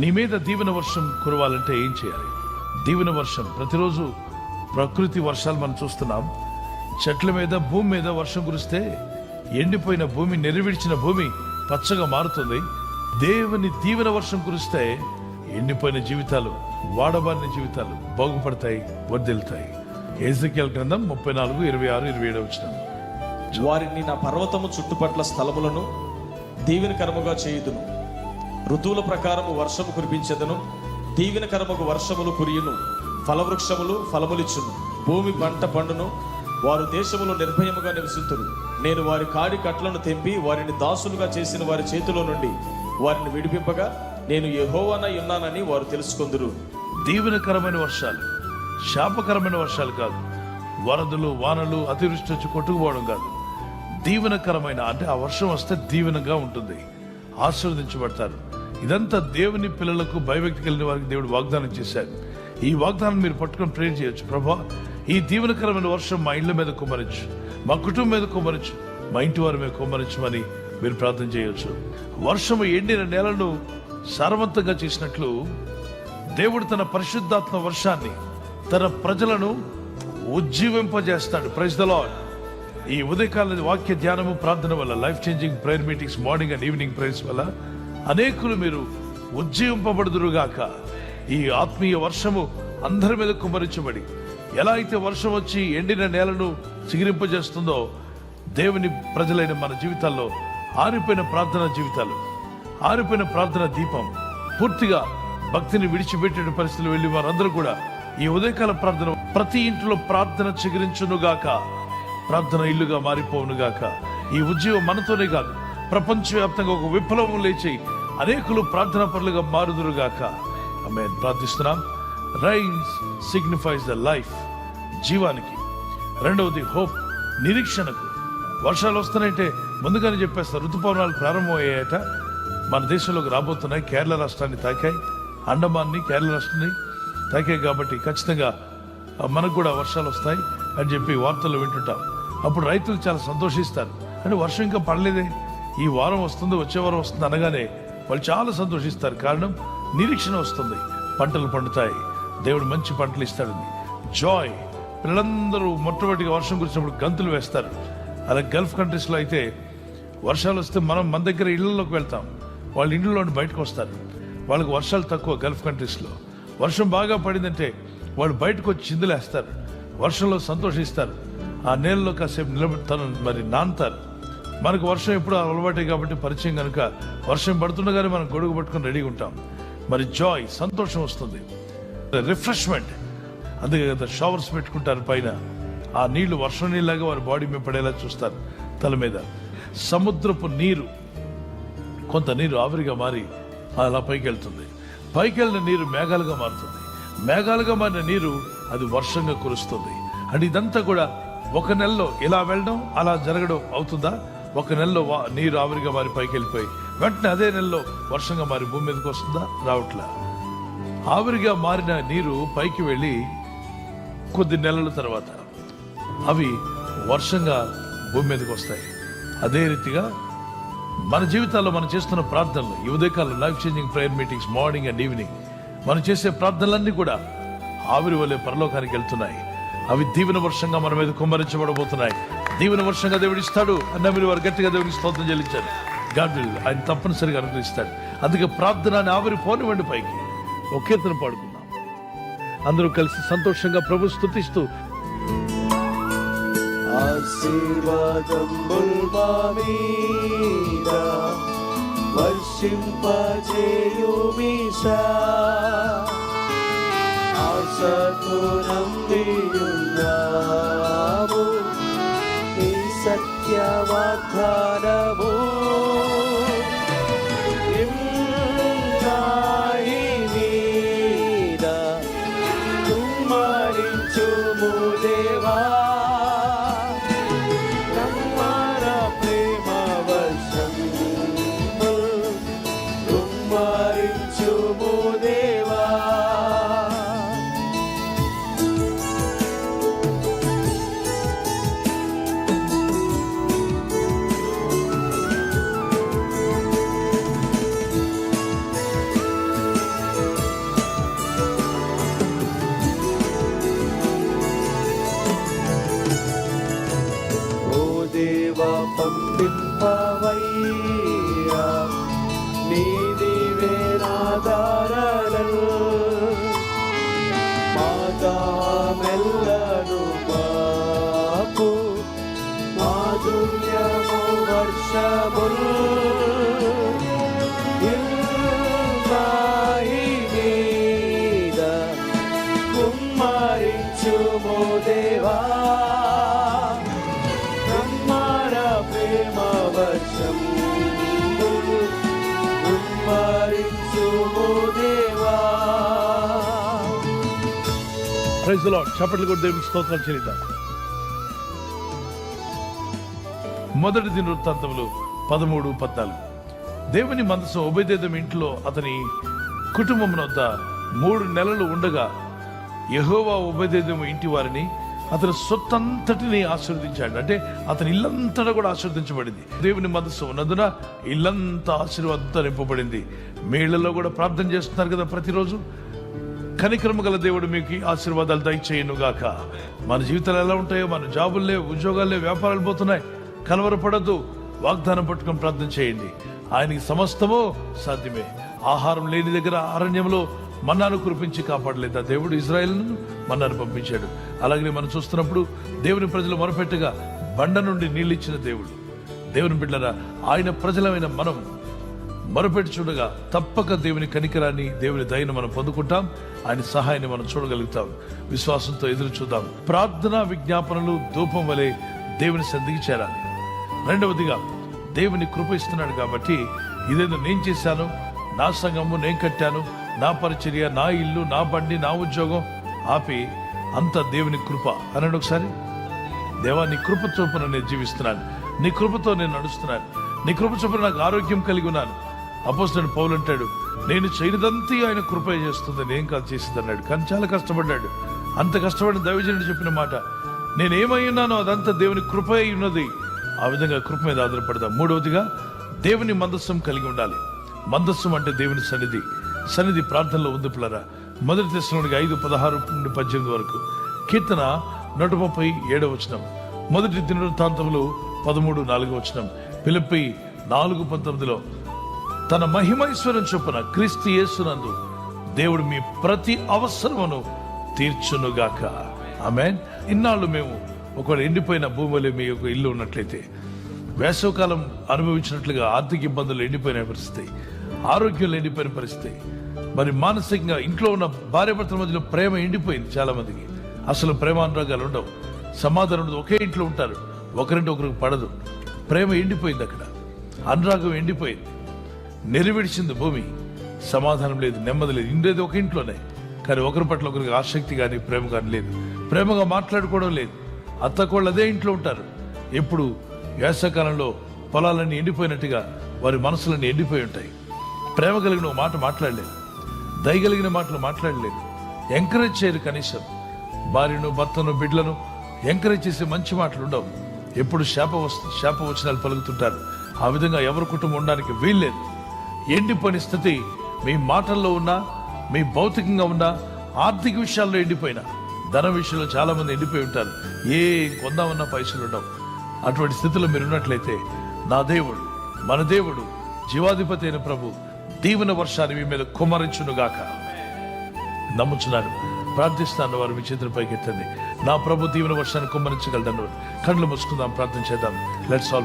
నీ మీద దీవెన వర్షం కురవాలంటే ఏం చేయాలి? దీవెన వర్షం ప్రతిరోజు ప్రకృతి వర్షాలు మనం చూస్తున్నాం. చెట్ల మీద భూమి మీద వర్షం కురిస్తే ఎండిపోయిన భూమి నెరవిడిచిన భూమి పచ్చగా మారుతుంది. దేవుని దీవెన వర్షం కురిస్తే ఎండిపోయిన జీవితాలు వాడబారిన జీవితాలు బాగుపడతాయి వర్దిల్తాయి ఏజకేల్ గ్రంథం ముప్పై నాలుగు ఇరవై ఆరు ఇరవై ఏడు వచ్చిన వారిని నా పర్వతము చుట్టుపట్ల స్థలములను దీవెనకరముగా చేయుదును. ఋతువుల ప్రకారము వర్షము కురిపించదను దీవెనకరముకు వర్షములు కురియును ఫలవృక్షములు ఫలములిచ్చును. భూమి పంట పండును వారు దేశములో నిర్భయముగా నివసింతురు. నేను వారి కాడి కట్లను తెంపి వారిని దాసులుగా చేసిన వారి చేతిలో నుండి వారిని విడిపింపగా నేను యహోవానై ఉన్నానని వారు తెలుసుకొందురు. దీవెనకరమైన వర్షాలు శాపకరమైన వర్షాలు కాదు. వరదలు వానలు అతివృష్టి వచ్చి కొట్టుకుపోవడం కాదు. దీవెనకరమైన అంటే ఆ వర్షం వస్తే దీవెనగా ఉంటుంది. ఆశీర్వదించబడతారు. ఇదంతా దేవుని పిల్లలకు భయభక్తి కలిగిన వారికి దేవుడు వాగ్దానం చేశారు ఈ వాగ్దానం మీరు పట్టుకొని ప్రేర్ చేయొచ్చు. ప్రభా ఈ దీవెనకరమైన వర్షం మా ఇళ్ళ మీద కుమ్మరించు మా కుటుంబం మీద కుమ్మరించు మా ఇంటి వారి మీద కుమ్మరించమని మీరు ప్రార్థన చేయొచ్చు. వర్షము ఎండిన నేలను సారవంతంగా చేసినట్లు దేవుడు తన పరిశుద్ధాత్మ వర్షాన్ని తన ప్రజలను ఉజ్జీవింపజేస్తాడు. ప్రైజ్ ద లాడ్ ఈ ఉదయకాల వాక్య ధ్యానము ప్రార్థన వల్ల life changing prayer meetings morning and evening prayers వల్ల అనేకులు మీరు ఉజ్జీవింపబడుదురుగాక. ఈ ఆత్మీయ వర్షము అందరి మీద కుమ్మరించబడి ఎలా అయితే వర్షం వచ్చి ఎండిన నేలను చిగిరింపజేస్తుందో దేవుని ప్రజలైన మన జీవితాల్లో ఆరిపోయిన ప్రార్థన జీవితాలు ఆరిపోయిన ప్రార్థన దీపం పూర్తిగా భక్తిని విడిచిపెట్టిన పరిస్థితులు వెళ్ళి వారందరూ కూడా ఈ ఉదయకాల ప్రార్థన ప్రతి ఇంట్లో ప్రార్థన చిగురించునుగాక. ప్రార్థన ఇల్లుగా మారిపోవునుగాక. ఈ ఉద్యోగం మనతోనే కాదు ప్రపంచవ్యాప్తంగా ఒక విప్లవం లేచి అనేకులు ప్రార్థన పనులుగా మారుదురుగాక ఆమె ప్రార్థిస్తున్నాం. రైన్స్ సిగ్నిఫైస్ ద లైఫ్ జీవానికి. రెండవది హోప్ నిరీక్షణకు. వర్షాలు వస్తున్నాయంటే ముందుగానే చెప్పేస్తారు ఋతుపవనాలు ప్రారంభమయ్యాయట. మన దేశంలోకి రాబోతున్నాయి. కేరళ రాష్ట్రాన్ని తాకాయి. అండమాన్ని కేరళ రాష్ట్రాన్ని తాకాయి కాబట్టి ఖచ్చితంగా మనకు కూడా వర్షాలు వస్తాయి అని చెప్పి వార్తలు వింటుంటాం. అప్పుడు రైతులు చాలా సంతోషిస్తారు. అంటే వర్షం ఇంకా పడలేదే? ఈ వారం వస్తుంది వచ్చే వారం వస్తుంది అనగానే వాళ్ళు చాలా సంతోషిస్తారు. కారణం నిరీక్షణ వస్తుంది. పంటలు పండుతాయి. దేవుడు మంచి పంటలు ఇస్తాడని జాయ్ పిల్లలందరూ మొట్టమొదటిగా వర్షం కురిసినప్పుడు గంతులు వేస్తారు. అలా గల్ఫ్ కంట్రీస్లో అయితే వర్షాలు వస్తే మనం మన దగ్గర ఇళ్ళలోకి వెళ్తాం. వాళ్ళ ఇంట్లో బయటకు వస్తారు. వాళ్ళకి వర్షాలు తక్కువ గల్ఫ్ కంట్రీస్లో. వర్షం బాగా పడిందంటే వాళ్ళు బయటకు వచ్చి చిందులేస్తారు. వర్షంలో సంతోషిస్తారు. ఆ నేలలో కాసేపు నిలబెడతాను మరి నాన్తారు. మనకు వర్షం ఎప్పుడు అలవాటే కాబట్టి పరిచయం కనుక వర్షం పడుతుండగానే మనం గొడుగు పట్టుకొని రెడీగా ఉంటాం. మరి జాయ్ సంతోషం వస్తుంది. రిఫ్రెష్మెంట్ అందుకే కదా షవర్స్ పెట్టుకుంటారు పైన. ఆ నీళ్ళు వర్షం నీళ్ళగా వారి బాడీ మీద పడేలా చూస్తారు తల మీద. సముద్రపు నీరు కొంత నీరు ఆవిరిగా మారి అలా పైకి వెళ్తుంది. పైకి వెళ్ళిన నీరు మేఘాలుగా మారుతుంది. మేఘాలుగా మారిన నీరు అది వర్షంగా కురుస్తుంది. అంటే ఇదంతా కూడా ఒక నెలలో ఇలా వెళ్ళడం అలా జరగడం అవుతుందా? ఒక నెలలో నీరు ఆవిరిగా మారి పైకి వెళ్ళిపోయి వెంటనే అదే నెలలో వర్షంగా మారి భూమి మీదకి వస్తుందా? రావట్లా. ఆవిరిగా మారిన నీరు పైకి వెళ్ళి కొద్ది నెలల తర్వాత అవి వర్షంగా భూమి మీదకి వస్తాయి. అదే రీతిగా మన జీవితాల్లో మనం చేస్తున్న ప్రార్థనలు ఈ ఉదయకాలం life changing prayer meetings morning and evening మనం చేసే ప్రార్థనలన్నీ కూడా ఆవిరి వలె పరలోకానికి వెళ్తున్నాయి. అవి దీవెన వర్షంగా మన మీద కుమ్మరించబడబోతున్నాయి. దీవెన వర్షంగా దేవుడిస్తాడు అన్న మీరు వారు గట్టిగా దేవుడికి స్తోత్రం చెల్లించారు. గాడ్ విల్ ఆయన తప్పనిసరిగా అనుగ్రహిస్తాడు. అందుకే ప్రార్థన అని ఆవిరి పోనివ్వండి పైకి. ఒక కీర్తన పాడుకుందాం. అందరూ కలిసి సంతోషంగా ప్రభు స్థుతిస్తూ ఆశీర్వాదం మా ఆశతో నమ్మియున్నాము നിത്യവാഗ്ദാനമോ ചുമുദേ పంపింపవయ్యా నీదివే నాదారలు మాతామెల్లను పాపు మాధుర్యము వర్షములు ప్రైజ్ లాడ్ చప్పట్లు కూడా దేవునికి స్తోత్రాలు చెల్లిద్దాం. మొదటి దినవృత్తాంతములు పదమూడు పద్నాలుగు. దేవుని మనసు ఉభయదేదం ఇంట్లో అతని కుటుంబం వద్ద మూడు నెలలు ఉండగా యహోవా ఉభయదేదం ఇంటి వారిని అతని సొత్తంతటిని ఆశీర్వదించాడు. అంటే అతని ఇల్లంతటా కూడా ఆశీర్వదించబడింది. దేవుని మనసు ఉన్నందున ఇల్లంతా ఆశీర్వాదంతో నింపబడింది. మేళ్ళలో కూడా ప్రార్థన చేస్తున్నారు కదా ప్రతిరోజు. కనికరము గల దేవుడు మీకు ఆశీర్వాదాలు దయచేయను గాక. మన జీవితాలు ఎలా ఉంటాయో మన జాబులు లేవు ఉద్యోగాలు లేవు వ్యాపారాలు పోతున్నాయి. కలవరపడద్దు వాగ్దానం పట్టుకొని ప్రార్థన చేయండి. ఆయనకి సమస్తము సాధ్యమే. ఆహారం లేని దగ్గర అరణ్యంలో మన్నాను కురిపించి కాపాడలేదా? దేవుడు ఇజ్రాయెల్ను మన్నాను పంపించాడు. అలాగే మనం చూస్తున్నప్పుడు దేవుని ప్రజలు మొరపెట్టగా బండ నుండి నీళ్ళిచ్చిన దేవుడు. దేవుని బిడ్డరా ఆయన ప్రజలమైన మనం మరపెట్టి చూడగా తప్పక దేవుని కనికరాన్ని దేవుని దయను మనం పొందుకుంటాం. ఆయన సహాయాన్ని మనం చూడగలుగుతాం. విశ్వాసంతో ఎదురు చూద్దాం. ప్రార్థన విజ్ఞాపనలు ధూపం వలె దేవుని సంధికి చేరాలి. రెండవదిగా దేవుని కృప ఇస్తున్నాడు కాబట్టి ఇదేదో నేను చేశాను నా సంఘము నేను కట్టాను నా పరిచర్య నా ఇల్లు నా బండి నా ఉద్యోగం. ఆపి అంత దేవుని కృప. అనండి ఒకసారి. దేవా నీ కృప చొప్పున నేను జీవిస్తున్నాను. నీ కృపతో నేను నడుస్తున్నాను. నీ కృప చొప్పున నాకు ఆరోగ్యం కలిగి ఉన్నాను. అపోజిట్ పౌలు అంటాడు నేను చేయనిదంతా ఆయన కృప చేస్తుంది నేను కాదు చేసింది అన్నాడు కానీ చాలా కష్టపడ్డాడు. అంత కష్టపడిన దైవజనుడు చెప్పిన మాట నేను ఉన్నానో అదంతా దేవుని కృప అయి ఉన్నది. ఆ విధంగా కృప మీద ఆధారపడదాం. మూడవదిగా దేవుని మందస్సం కలిగి ఉండాలి. మందస్సం అంటే దేవుని సన్నిధి. సన్నిధి ప్రార్థనలో ఉంది పిల్లరా. మొదటి దశలోనికి ఐదు పదహారు నుండి పద్దెనిమిది వరకు. కీర్తన నూట ముప్పై ఏడవ వచనం. మొదటి దినవృత్తాంతంలో పదమూడు నాలుగు వచనం. పిలిపి నాలుగు పంతొమ్మిదిలో తన మహిమైశ్వరం చొప్పున క్రీస్తు యేసునందు దేవుడు మీ ప్రతి అవసరమును తీర్చునుగాక. ఆమె ఇన్నాళ్ళు మేము ఒకవేళ ఎండిపోయిన భూమిలో మీ యొక్క ఇల్లు ఉన్నట్లయితే వేసవకాలం అనుభవించినట్లుగా ఆర్థిక ఇబ్బందులు ఎండిపోయిన పరిస్థితి ఆరోగ్యం ఎండిపోయిన పరిస్థితి మరి మానసికంగా ఇంట్లో ఉన్న భార్యాభర్తల మధ్యలో ప్రేమ ఎండిపోయింది చాలామందికి. అసలు ప్రేమానురాగాలు ఉండవు. సమాధానం ఉండదు. ఒకే ఇంట్లో ఉంటారు. ఒకరింటి ఒకరికి పడదు. ప్రేమ ఎండిపోయింది అక్కడ. అనురాగం ఎండిపోయింది. నెరవేర్చింది భూమి. సమాధానం లేదు నెమ్మది లేదు. ఉండేది ఒక ఇంట్లోనే. కానీ ఒకరి పట్ల ఒకరికి ఆసక్తి కానీ ప్రేమ కానీ లేదు. ప్రేమగా మాట్లాడుకోవడం లేదు. అత్తకోళ్ళు అదే ఇంట్లో ఉంటారు. ఎప్పుడు? వేసవకాలంలో పొలాలన్నీ ఎండిపోయినట్టుగా వారి మనసులన్నీ ఎండిపోయి ఉంటాయి. ప్రేమ కలిగిన ఒక మాట మాట్లాడలేదు. దయగలిగిన మాటలు మాట్లాడలేదు. ఎంకరేజ్ చేయరు కనీసం. భార్యను భర్తను బిడ్డలను ఎంకరేజ్ చేసే మంచి మాటలు ఉండవు. ఎప్పుడు శాప వస్తు శాప వచనాలు పలుకుతుంటారు. ఆ విధంగా ఎవరి కుటుంబం ఉండడానికి వీల్లేదు. ఎండిపోయిన స్థితి. మీ మాటల్లో ఉన్నా మీ భౌతికంగా ఉన్నా ఆర్థిక విషయాల్లో ఎండిపోయినా ధన విషయంలో చాలా మంది ఎండిపోయి ఉంటారు. ఏ కొందామన్నా పైసలు ఉండవు. అటువంటి స్థితిలో మీరు ఉన్నట్లయితే నా దేవుడు మన దేవుడు జీవాధిపతి అయిన ప్రభు దీవెన వర్షాన్ని మీ మీద కుమరించునుగాక నమ్ముచున్నారు ప్రార్థిస్తాను వారు మీ చేతుల పైకి ఎత్తండి నా ప్రభు దీవెన వర్షాన్ని కుమ్మరించగలడను కళ్ళు మూసుకుందాం ప్రార్థన చేద్దాం. Let's all